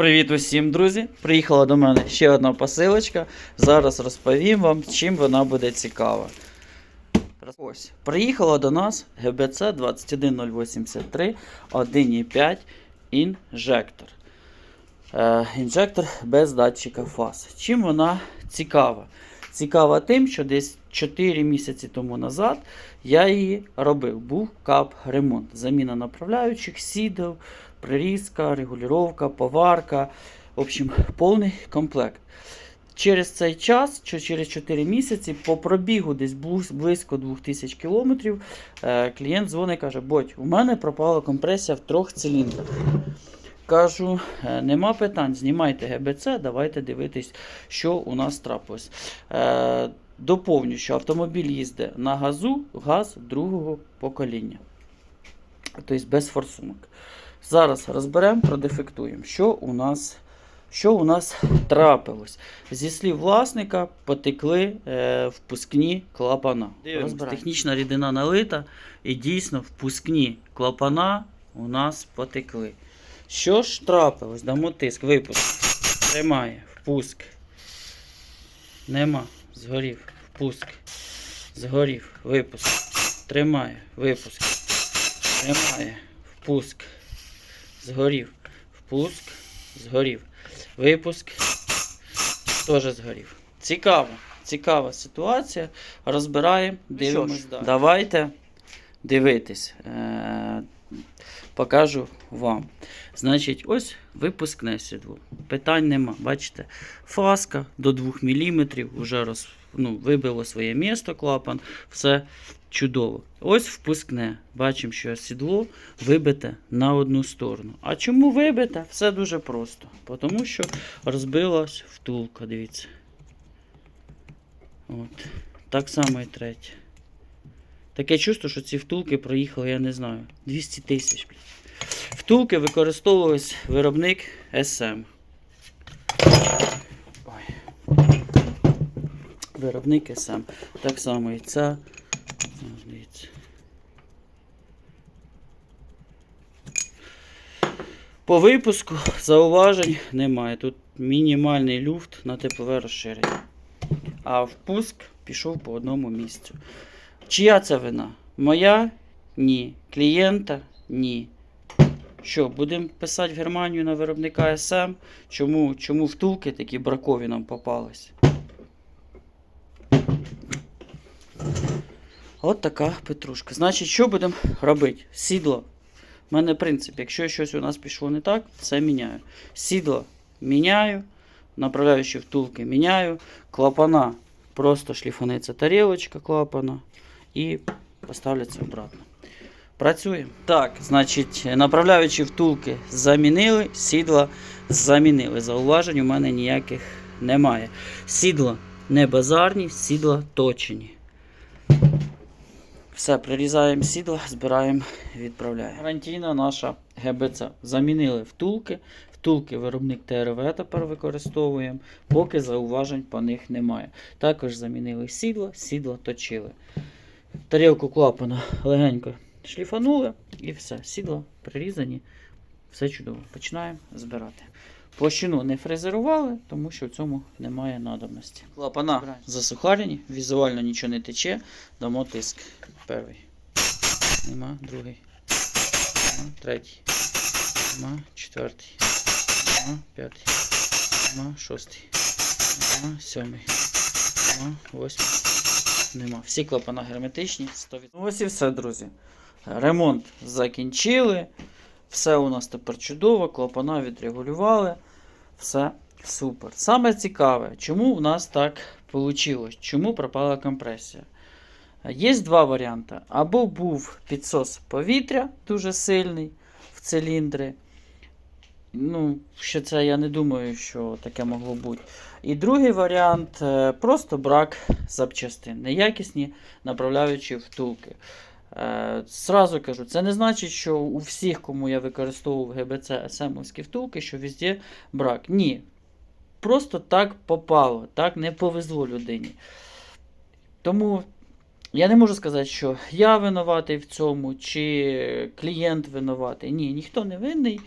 Привіт усім, друзі! Приїхала до мене ще одна посилочка. Зараз розповім вам, чим вона буде цікава. Ось, приїхала до нас ГБЦ 21083 1,5 інжектор. Е, інжектор без датчика фаз. Чим вона цікава? Цікава тим, що десь 4 місяці тому назад я її робив. Був кап ремонт. Заміна направляючих, сідел, прирізка, регулювання, поварка. В общем, повний комплект. Через цей час, чи через 4 місяці, по пробігу десь близько 2000 км, е, клієнт дзвонить і каже: Бодь, у мене пропала компресія в трьох циліндрах. Кажу, «Е, нема питань, знімайте ГБЦ, давайте дивитись, що у нас трапилось. Е, доповню, що автомобіль їздить на газу, газ другого покоління. Тобто без форсунок. Зараз розберемо, продефектуємо, що у нас, що у нас трапилось. Зі слів власника потекли е, впускні клапана. Розбираємо. Технічна рідина налита і дійсно впускні клапана у нас потекли. Що ж трапилось? Дамо тиск, випуск. Тримає, впуск. Нема. Згорів. Впуск. Згорів. Випуск. Тримає. Випуск. Тримає. Впуск. Згорів. Впуск. Згорів. Випуск. Теж згорів. Цікаво. Цікава ситуація. Розбираємо, Ну дивимось. далі. Давайте дивитись. Е- покажу вам. Значить, ось випускне сідло. Питань нема. Бачите, фаска до 2 мм вже роз, ну, вибило своє місто клапан. Все чудово. Ось впускне. Бачимо, що сідло вибите на одну сторону. А чому вибите? Все дуже просто. Тому що розбилась втулка. Дивіться. От. Так само і третє. Таке чувство, що ці втулки проїхали, я не знаю, 200 тисяч. Втулки використовувались виробник SM. Виробник SM. Так само і ця. По випуску зауважень немає. Тут мінімальний люфт на теплове розширення. А впуск пішов по одному місцю. Чия це вина? Моя? Ні. Клієнта? Ні. Що, будемо писати в Германію на виробника СМ? Чому, чому втулки такі бракові нам попались? От така петрушка. Значить, що будемо робити? Сідло. У мене принцип, якщо щось у нас пішло не так, все міняю. Сідло міняю, направляючі втулки міняю, клапана просто шліфаниться тарілочка клапана і поставляться обратно. Працюємо. Так, значить, направляючі втулки замінили, сідла замінили. Зауважень у мене ніяких немає. Сідла не базарні, сідла точені. Все, прирізаємо сідла, збираємо, відправляємо. Гарантійна наша ГБЦ. Замінили втулки. Втулки виробник ТРВ тепер використовуємо, поки зауважень по них немає. Також замінили сідла, сідла точили. Тарілку клапана легенько шліфанули і все. Сідла прирізані. Все чудово. Починаємо збирати. Площину не фрезерували, тому що в цьому немає надобності. Клапана засухарені, візуально нічого не тече. Дамо тиск. Перший. Нема, другий. Нема, третій. Нема, четвертий. Нема, п'ятий. Нема, шостий. Нема, сьомий. Нема, восьмий. Нема. Всі клапана герметичні. 100%. Ось і все, друзі. Ремонт закінчили. Все у нас тепер чудово, клапана відрегулювали. Все супер. Саме цікаве, чому у нас так вийшло? Чому пропала компресія? Є два варіанти. Або був підсос повітря дуже сильний в циліндри. Ну, ще це я не думаю, що таке могло бути. І другий варіант е, просто брак запчастин, неякісні направляючі втулки. Е, Сразу кажу, це не значить, що у всіх, кому я використовував ГБЦ СМовські втулки, що везде брак. Ні. Просто так попало, так не повезло людині. Тому я не можу сказати, що я винуватий в цьому, чи клієнт винуватий. Ні, ніхто не винний.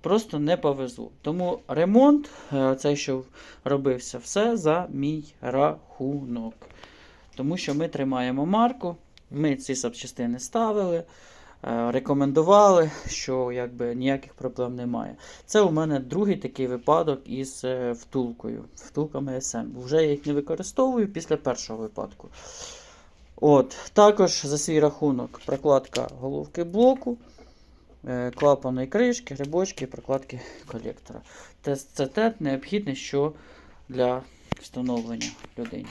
просто не повезло. Тому ремонт, е, цей, що робився, все за мій рахунок. Тому що ми тримаємо марку, ми ці запчастини ставили, е, рекомендували, що якби ніяких проблем немає. Це у мене другий такий випадок із е, втулкою, втулками SM. Вже я їх не використовую після першого випадку. От, також за свій рахунок прокладка головки блоку, е, клапаної кришки, грибочки, прокладки колектора. Це те необхідне, що для встановлення людині.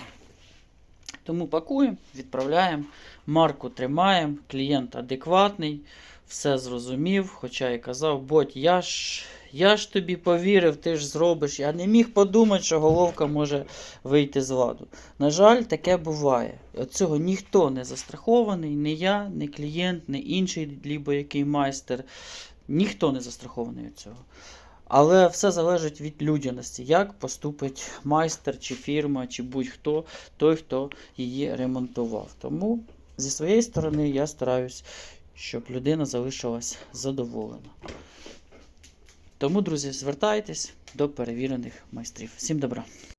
Тому пакуємо, відправляємо, марку тримаємо, клієнт адекватний, все зрозумів, хоча і казав, Бодь, я ж, я ж тобі повірив, ти ж зробиш. Я не міг подумати, що головка може вийти з ладу. На жаль, таке буває. От цього ніхто не застрахований, не я, не клієнт, не інший, лібо який майстер. Ніхто не застрахований від цього. Але все залежить від людяності, як поступить майстер, чи фірма, чи будь-хто, той, хто її ремонтував. Тому зі своєї сторони я стараюсь, щоб людина залишилась задоволена. Тому, друзі, звертайтесь до перевірених майстрів. Всім добра!